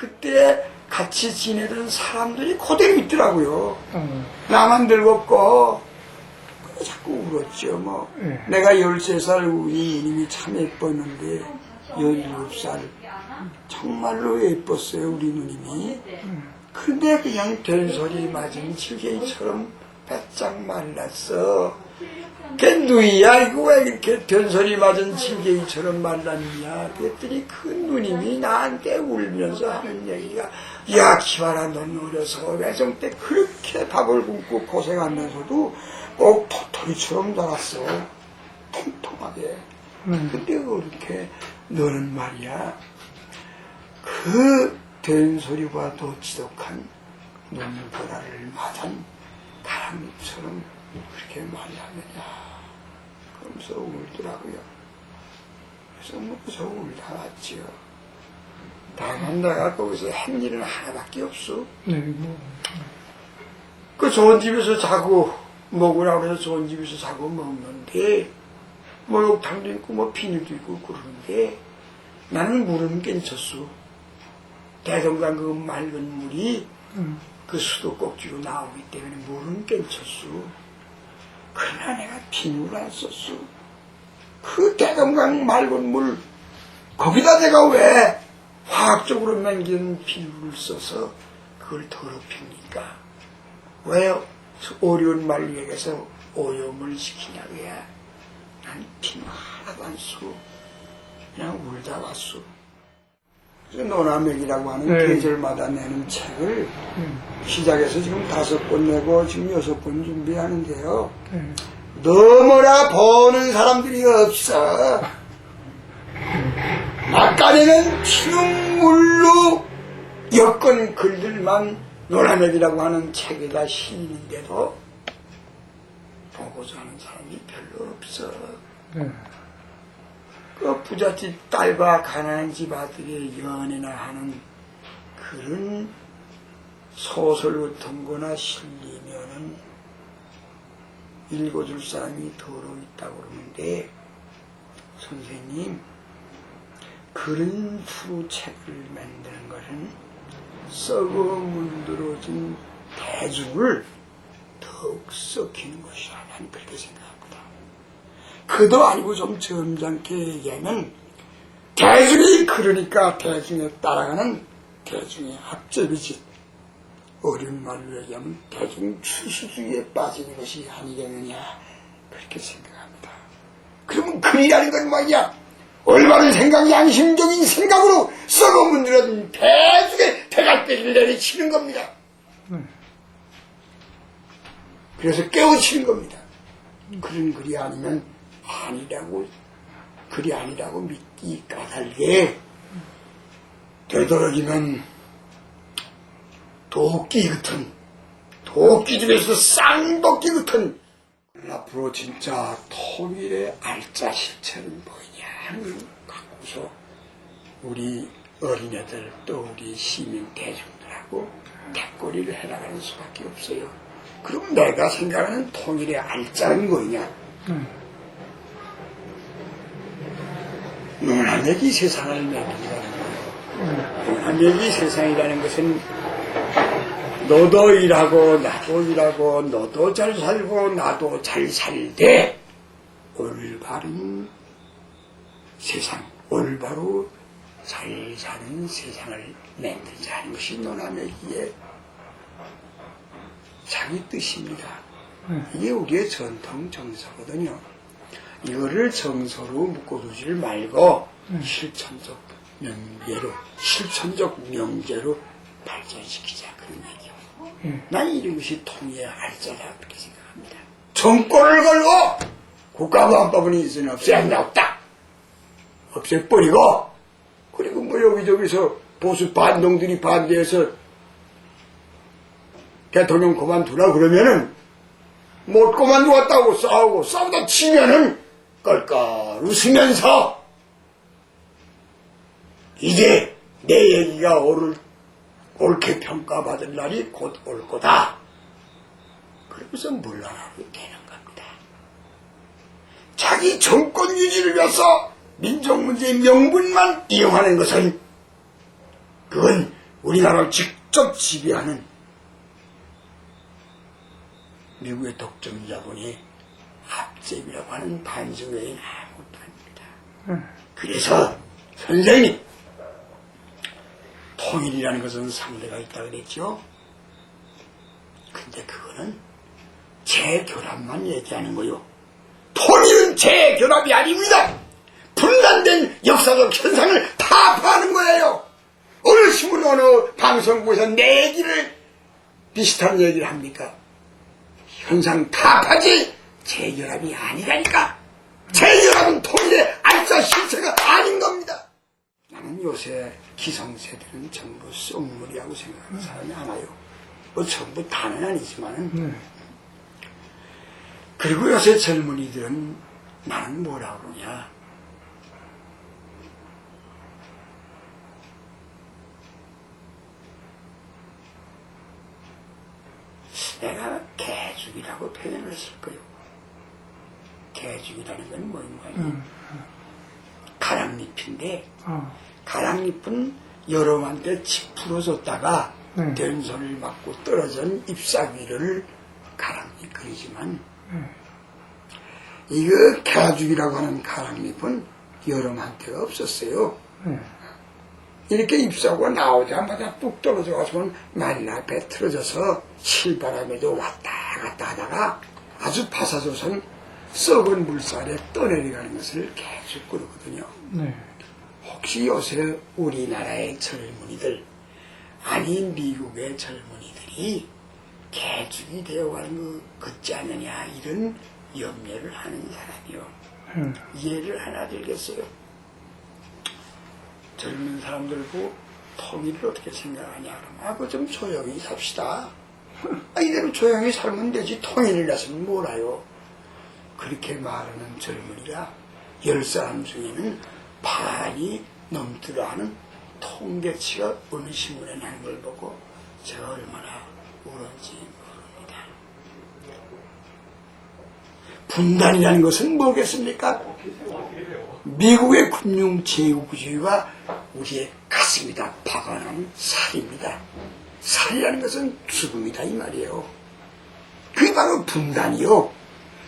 그때 같이 지내던 사람들이 그대로 있더라고요. 어, 나만 늙었고 자꾸 울었죠. 뭐 예. 내가 13살 우리 이님이 참 예뻤는데 17살 정말로 예뻤어요 우리 누님이. 근데 그냥 된소리 맞은 질개이처럼 바짝 말랐어. 걔 누이야? 이거 왜 이렇게 된소리 맞은 질개이처럼 말랐냐? 그랬더니 그 누님이 나한테 울면서 하는 얘기가 야 기와라 넌 어려서 외정 때 그렇게 밥을 굶고 고생하면서도 꼭 도토리처럼 자랐어. 통통하게. 음. 근데 그렇게 너는 말이야? 그 된소리와도 지독한 눈보라를 맞은 바람처럼 그렇게 말하느냐. 그러면서 울더라고요. 그래서 울다 왔지요. 다만 내가 거기서 한 일은 하나밖에 없어. 네, 뭐, 그 좋은 집에서 자고 먹으라고 해서 좋은 집에서 자고 먹는데 목욕탕도 있고 뭐 비닐도 있고 그러는데 나는 물은 괜찮소. 대동강 그 맑은 물이 음, 그 수도 꼭지로 나오기 때문에 물은 괜찮소 그러나 내가 비누를 안 썼소 그 대동강 맑은 물 거기다 내가 왜 화학적으로 맹긴 비누를 써서 그걸 더럽힙니까? 왜 어려운 말리에게서 오염을 시키냐고야 난 비누 하나도 안 쓰고 그냥 울다 그래서 노나맥이라고 하는 네. 계절마다 내는 책을 음, 시작해서 지금 다섯 번 내고 지금 여섯 번 준비하는데요. 네, 너무나 보는 사람들이 없어. 막간에는 피눈물로 엮은 글들만 노라맥이라고 하는 책에다 실리는데도 보고자 하는 사람이 별로 없어. 네, 그 부잣집 딸과 가난한 집 아들의 연애나 하는 그런 소설 같은 거나 실리면은 읽어줄 사람이 더러 있다고 그러는데 선생님 그런 프로책을 만드는 것은 썩어 물들어진 대중을 더욱 썩히는 것이라 나는 그렇게 생각합니다. 그도 아니고 좀 점잖게 얘기하면 대중이 그러니까 대중에 따라가는 대중의 합접이지 어려운 말로 얘기하면 대중 추수주의에 빠지는 것이 아니겠느냐 그렇게 생각합니다. 그러면 글이라는 건 뭐냐 올바른 생각, 양심적인 생각으로 썩어 문드러진 대중의 대갈대를 내리치는 겁니다. 그래서 깨우치는 겁니다. 그런 글이 아니면 아니라고 글이 아니라고 믿기 까닭에 되도록이면 도끼 같은 도끼 중에서 쌍도끼 같은 앞으로 진짜 통일의 알짜 실체는 뭐냐 갖고서 우리 어린애들 또 우리 시민 대중들하고 대꼬리를 해나가는 수밖에 없어요. 그럼 내가 생각하는 통일의 알짜는 뭐냐? 음, 논한얘기 세상을 만든다는 거예요. 논한얘기 세상이라는 것은 너도 일하고 나도 일하고 너도 잘 살고 나도 잘 살되 올바른 세상 올바로 잘 사는 세상을 만들자 하는 것이 논한얘기의 자기 뜻입니다. 이게 우리의 전통 정서거든요. 이거를 정서로 묶어두지를 말고 실천적 명제로 실천적 명제로 발전시키자 그런 얘기요. 예. 난 이런 것이 통일의 알짜다 그렇게 생각합니다. 정권을 걸고 국가보안법은 있으니 없애야 한다 없다. 없애버리고 그리고 뭐 여기저기서 보수 반동들이 반대해서 대통령 그만두라 그러면은 못 그만두었다고 싸우고 싸우다 치면은 껄껄 웃으면서 이제 내 얘기가 옳을, 옳게 평가받을 날이 곧 올 거다. 그러면서 물러나게 되는 겁니다. 자기 정권 유지를 위해서 민족 문제의 명분만 이용하는 것은 그건 우리나라를 직접 지배하는 미국의 독점 자본이 합잼이라고 하는 반증 외에는 아무것도 아닙니다. 그래서 선생님 통일이라는 것은 상대가 있다 그랬죠. 근데 그거는 재결합만 얘기하는 거요. 통일은 재결합이 아닙니다. 분단된 역사적 현상을 타파하는 거예요. 어느 신문 어느 방송국에서 내 얘기를 비슷한 얘기를 합니까? 현상 타파지 재결합이 아니라니까. 재결합은 통일의 알짜 실체가 아닌 겁니다. 나는 요새 기성세대는 전부 썩물이라고 생각하는 사람이 많아요. 뭐 전부 다는 아니지만은. 그리고 요새 젊은이들은 나는 뭐라 그러냐. 내가 개죽이라고 표현을 했을 거예요. 개죽이라는 건 뭐인가요? 가랑잎인데 어, 가랑잎은 여러분한테 짚풀어줬다가 네. 된소를 맞고 떨어진 잎사귀를 가랑잎 그리지만 이거 가죽이라고 하는 가랑잎은 여러분한테가 없었어요. 네. 이렇게 잎사귀가 나오자마자 뚝 떨어져가지고 말라 배 틀어져서 실바람에도 왔다 갔다 하다가 아주 바사조선 썩은 물살에 떠내려가는 것을 계속 그러거든요. 네. 혹시 요새 우리나라의 젊은이들 아니 미국의 젊은이들이 개죽이 되어가는 것 같지 않느냐 이런 염려를 하는 사람이요. 음, 이해를 하나 들겠어요? 젊은 사람들 보고 통일을 어떻게 생각하냐? 그러면 아, 그거 좀 조용히 삽시다. 아, 이대로 조용히 살면 되지. 통일이라서는 몰라요 그렇게 말하는 젊은이가 열 사람 중에는 반이 넘기도 하는 통계치가 어느 신문에 나는 걸 보고 제가 얼마나 울었지 모릅니다. 분단이라는 것은 뭐겠습니까? 미국의 금융 제국주의와 우리의 가슴이다 박아놓은 살입니다. 살이라는 것은 죽음이다 이 말이에요. 그게 바로 분단이요.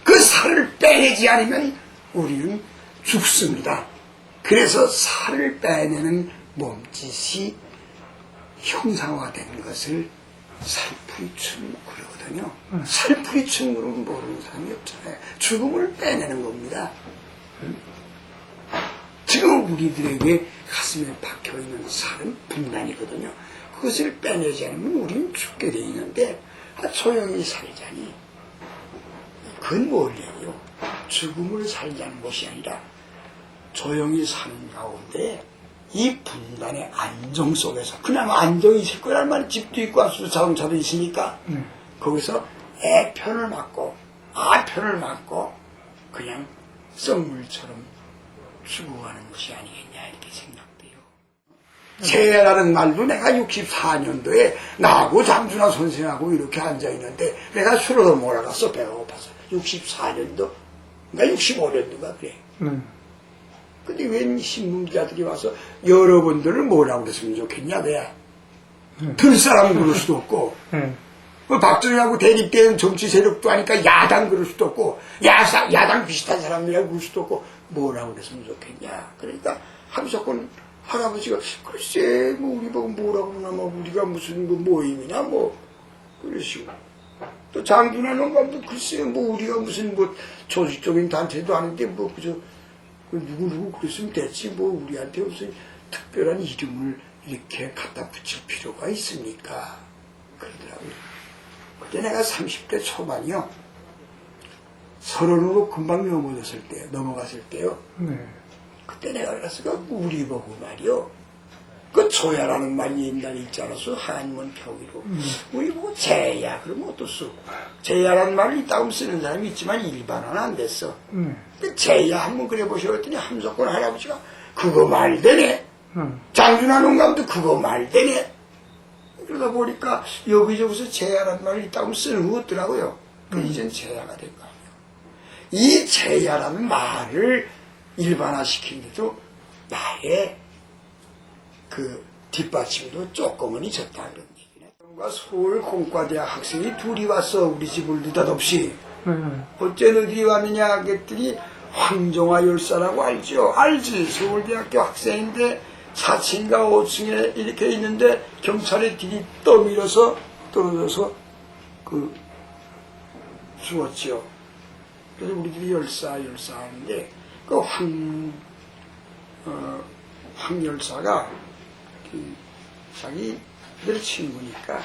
그 살을 빼내지 않으면 우리는 죽습니다. 그래서 살을 빼내는 몸짓이 형상화된 것을 살풀이 춤 그러거든요. 살풀이 춤으로는 모르는 사람이 없잖아요. 죽음을 빼내는 겁니다. 지금 우리들에게 가슴에 박혀있는 살은 분단이거든요. 그것을 빼내지 않으면 우리는 죽게 돼 있는데 아, 조용히 살자니 그건 뭘 얘기요? 죽음을 살자는 것이 아니라 조용히 사는 가운데 이 분단의 안정 속에서 그나마 안정이 있을 거란 말이 집도 있고 아수 자동차도 있으니까 네. 거기서 애편을 맞고 아편을 맞고 그냥 썩물처럼 죽어가는 것이 아니겠냐 이렇게 생각돼요. 재라는 말도 내가 64년도에 나하고 장준하 선생하고 이렇게 앉아있는데 내가 술을 몰아갔어 배가 고파서 64년도 그러니까 65년도가 그래. 네. 근데 웬 신문기자들이 와서 여러분들을 뭐라고 그랬으면 좋겠냐 내가 들 사람 그럴 수도 없고 네. 뭐 박정희하고 대립된 정치 세력도 하니까 야당 그럴 수도 없고 야사, 야당 비슷한 사람이라고 그럴 수도 없고 뭐라고 그랬으면 좋겠냐 그러니까 함석군 할아버지가 글쎄 뭐 우리 보고 뭐라고 그러나 뭐 우리가 무슨 뭐 모임이나 뭐 그러시고 또 장준하 농감도 글쎄 뭐 우리가 무슨 뭐 조직적인 단체도 아닌데 뭐 그저 그 누구 누구 그랬으면 됐지. 뭐 우리한테 무슨 특별한 이름을 이렇게 갖다 붙일 필요가 있습니까? 그러더라고요. 그때 내가 30대 초반이요. 서른으로 금방 넘어졌을 때 넘어갔을 때요. 네. 그때 내가 그랬어가 우리 보고 말이요. 그 조야라는 말이 옛날에 있지 않았어? 한문 표기로. 우리 보고 제야. 그러면 어떻소? 제야라는 말을 있다고 쓰는 사람이 있지만 일반화는 안 됐어. 네. 근데 제야 한번 그려보시오 했더니 함석권 할아버지가 그거 말되네. 음, 장준하 농감도 그거 말되네. 그러다 보니까 여기저기서 제야라는 말이 있다고 쓰는 거 없더라고요. 그 이젠 제야가 된 거 아니에요. 이 제야라는 말을 일반화시키는데도 나의 그 뒷받침도 조금은 있었다 그런 얘기네. 서울 공과대학 학생이 둘이 왔어 우리 집을 느닷없이 네. 어째 너희들이 왔느냐 그랬더니 황종화 열사라고 알죠? 알지 서울대학교 학생인데 4층인가 5층에 이렇게 있는데 경찰에 들이 떠밀어서 떨어져서 그 죽었죠. 그래서 우리들이 열사 열사 하는데 그 황, 어, 황 열사가 그 자기들 친구니까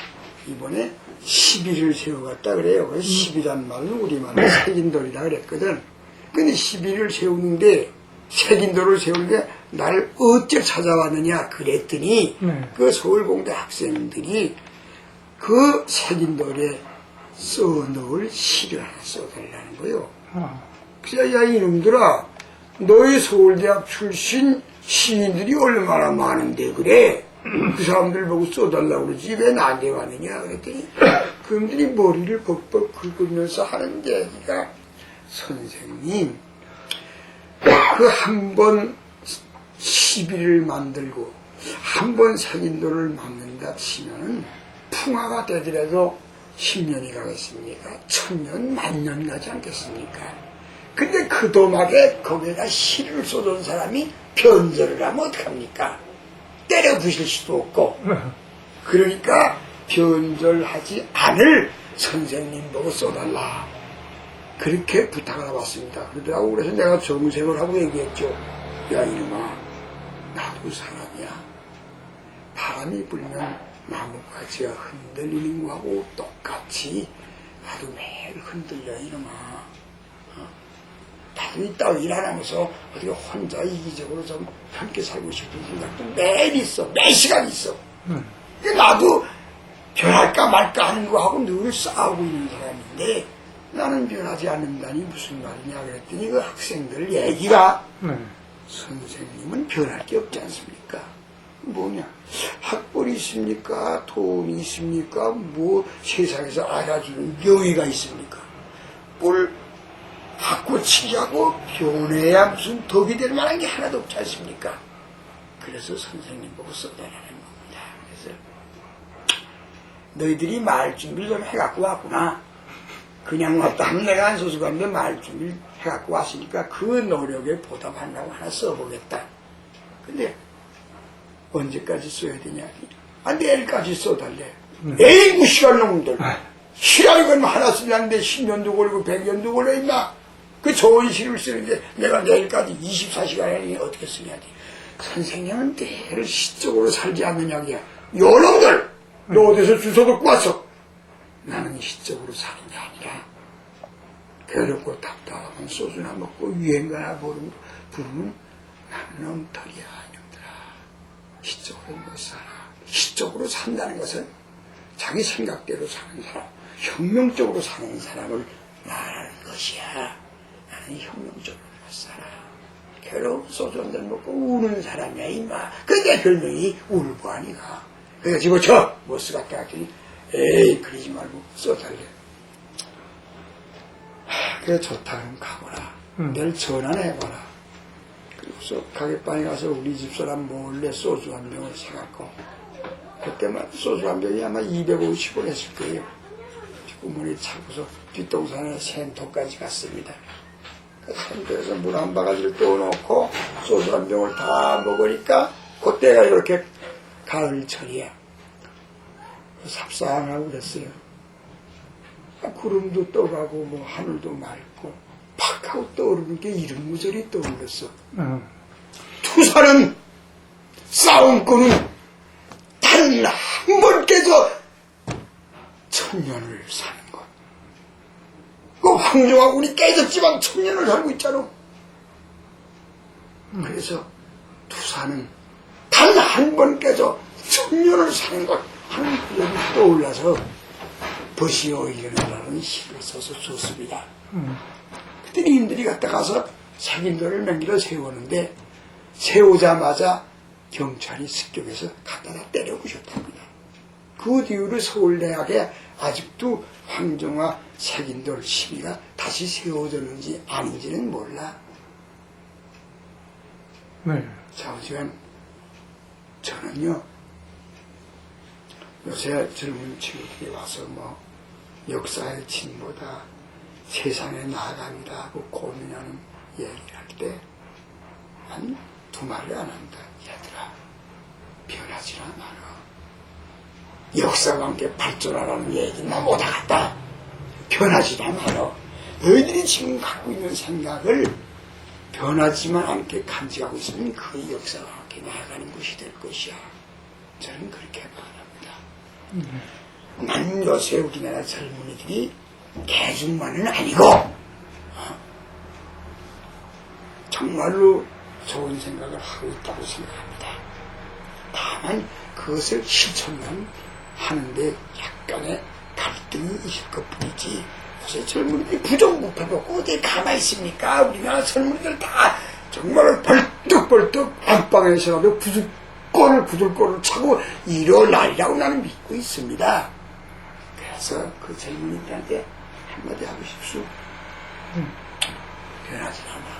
이번에 시비를 세워갔다 그래요. 그래서 시비란 말은 우리말로 색인돌이라 그랬거든. 근데 시비를 세우는데 색인돌을 세우는데 나를 어째 찾아왔느냐 그랬더니 네. 그 서울공대 학생들이 그 색인돌에 써놓을 시를 하나 써달라는 거요. 아, 그래서 야 이놈들아 너희 서울대학 출신 시인들이 얼마나 많은데 그래 그 사람들 보고 써달라고 그러지 왜 나한테 가느냐 그랬더니 그놈들이 머리를 벅벅 긁으면서 하는 얘기가 선생님 그 한 번 시비를 만들고 한번 색인도를 막는다 치면은 풍화가 되더라도 10년이 가겠습니까? 천년, 만년 가지 않겠습니까? 근데 그 도막에 거기에다 시를 쏟은 사람이 변절을 하면 어떡합니까? 때려 부실 수도 없고. 그러니까 변절하지 않을 선생님 보고 써달라. 그렇게 부탁을 해봤습니다. 그러더라고 그래서 내가 정색을 하고 얘기했죠. 야 이놈아 나도 사람이야. 바람이 불면 나뭇가지가 흔들리는 거하고 똑같이 나도 매일 흔들려 이놈아. 땅 일하면서 어떻게 혼자 이기적으로 좀 함께 살고 싶은 생각도 매일 있어. 매 시간 있어. 근데 나도 변할까 말까 하는 거하고 늘 싸우고 있는 사람인데 나는 변하지 않는다니 무슨 말이냐 그랬더니 그 학생들 얘기가 네. 선생님은 변할 게 없지 않습니까? 뭐냐? 학벌이 있습니까? 돈이 있습니까? 뭐 세상에서 알아주는 명예가 있습니까? 뭘 학고 치자고 변해야 무슨 덕이 될 만한 게 하나도 없지 않습니까? 그래서 선생님 보고 써달라는 겁니다. 그래서 너희들이 말 준비를 좀 해갖고 왔구나. 그냥 왔다 하면 내가 안 소수가는데 말 준비를 해갖고 왔으니까 그 노력에 보답한다고 하나 써보겠다. 근데 언제까지 써야 되냐? 아, 내일까지 써달래. 에이, 무시간 놈들. 시라 이건 하나 쓰려는데 10년도 걸리고 100년도 걸려 있나? 그 좋은 시를 쓰는데 내가 내일까지 24시간에 어떻게 쓰냐? 선생님은 늘 시적으로 살지 않느냐고야. 요놈들! 너 어디서 주워 듣고 왔어? 나는 시적으로 사는 게 아니라 괴롭고 답답하면 소주나 먹고 유행가나 부르면, 부르면 나는 엉터리야 이놈들아 시적으로 못 살아 시적으로 산다는 것은 자기 생각대로 사는 사람 혁명적으로 사는 사람을 말하는 것이야 나는 혁명적으로 못 살아 괴로운 소주 한 잔 먹고 우는 사람이야 임마. 그게 별명이 울보 아니가. 그래서 집어쳐! 못 쓰겠다 했더니 에이 그러지 말고 써달래 하, 그래 좋다 그럼 가보라. 음. 내일 전화나 해봐라. 그래서 가게방에 가서 우리 집사람 몰래 소주 한 병을 사갖고 그때만 소주 한 병이 아마 250원 했을 거예요. 주머니 차고서 뒷동산에 센터까지 갔습니다 그 센터에서 물 한 바가지를 떠놓고 소주 한 병을 다 먹으니까 그때가 이렇게 가을철이야. 삽상하고 그랬어요. 아, 구름도 떠가고 뭐 하늘도 맑고 팍 하고 떠오르는 게 이런 구절이 떠올랐어. 어, 투사는 싸움꾼은 단 한번 깨져 천년을 사는 것. 그 황정하군이 깨졌지만 천년을 살고 있잖아. 그래서 투사는 단 한 번 깨져 천년을 사는 것 하는 구절이 떠올라서 버시어 일어나라는 시를 써서 줬습니다. 음, 그때 님들이 갔다 가서 자기들을 맹기로 세우는데 세우자마자 경찰이 습격해서 갖다다 때려 부셨답니다. 그 뒤로 서울대학에 아직도 황정화 색인돌 시비가 다시 세워졌는지 아닌지는 몰라. 네. 좌우지간 저는요 요새 젊은 친구들이 와서 뭐 역사의 진보다 세상의 나아감이다 하고 고민하는 얘기를 할 때 한두 마리 안 한다. 얘들아 변하지나 마라. 역사가 함께 발전하라는 얘기는 나 못하겠다. 변하지나 마라. 너희들이 지금 갖고 있는 생각을 변하지만 않게 간직하고 있으면 그 역사가 함께 나아가는 것이 될 것이야. 저는 그렇게 바랍니다. 난 요새 우리나라 젊은이들이 대중만은 아니고 어? 정말로 좋은 생각을 하고 있다고 생각합니다. 다만 그것을 실천만 하는데 약간의 갈등이 있을 것 뿐이지 요새 젊은이들이 부정부패먹고 어디 가만히 있습니까? 우리나라 젊은이들 다 정말 벌떡벌떡 안방에서라도 구슬꼴을 구슬꼴을 차고 일어날이라고 나는 믿고 있습니다. 그래서 그 젊은이들한테 한마디 하고 싶소. 변하지 않아.